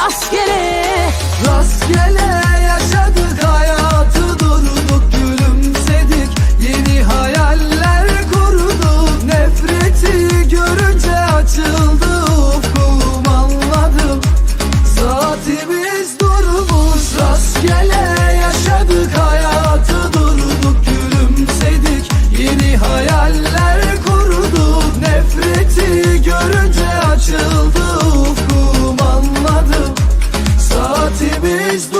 gittin rastgele Saatimiz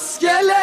rastgele